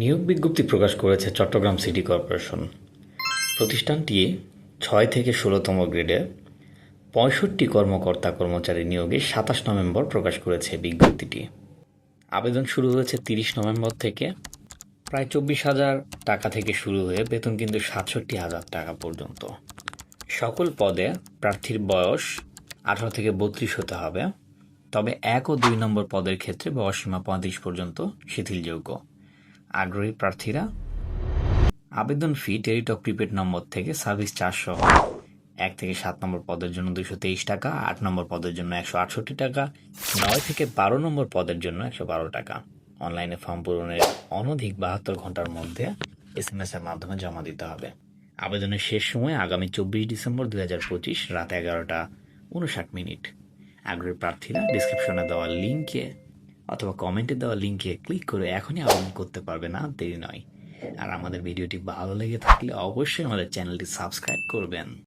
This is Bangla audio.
নিয়োগ বিজ্ঞপ্তি প্রকাশ করেছে চট্টগ্রাম সিটি কর্পোরেশন। প্রতিষ্ঠানটি ছয় থেকে ষোলোতম গ্রেডে পঁয়ষট্টি কর্মকর্তা কর্মচারী নিয়োগে সাতাশ নভেম্বর প্রকাশ করেছে বিজ্ঞপ্তিটি। আবেদন শুরু হয়েছে তিরিশ নভেম্বর থেকে। প্রায় চব্বিশ হাজার টাকা থেকে শুরু হয়ে বেতন কিন্তু সাতষট্টি হাজার টাকা পর্যন্ত। সকল পদে প্রার্থীর বয়স আঠারো থেকে বত্রিশ হতে হবে। তবে এক ও দুই নম্বর পদের ক্ষেত্রে বয়সসীমা পঁয়ত্রিশ পর্যন্ত শিথিলযোগ্য। আগ্রহী প্রার্থীরা আবেদন ফি টেরিটক প্রিপেড নম্বর থেকে সার্ভিস সহ এক থেকে সাত নম্বর পদের জন্য দুশো তেইশ টাকা, আট নম্বর পদের জন্য একশো আটষট্টি টাকা, নয় থেকে বারো নম্বর পদের জন্য একশো বারো টাকা। অনলাইনে ফর্ম পূরণের অনধিক বাহাত্তর ঘণ্টার মধ্যে এস এম এস এর মাধ্যমে জমা দিতে হবে। আবেদনের শেষ সময় আগামী চব্বিশ ডিসেম্বর দুই হাজার পঁচিশ রাত এগারোটা উনষাট মিনিট। আগ্রহী প্রার্থীরা ডিসক্রিপশনে দেওয়া লিঙ্কে অথবা কমেন্টে দেওয়া লিঙ্কে ক্লিক করে এখনই আবেদন করতে পারবে না, দেরি নয়। আর আমাদের ভিডিওটি ভালো লেগে থাকলে অবশ্যই আমাদের চ্যানেলটি সাবস্ক্রাইব করবেন।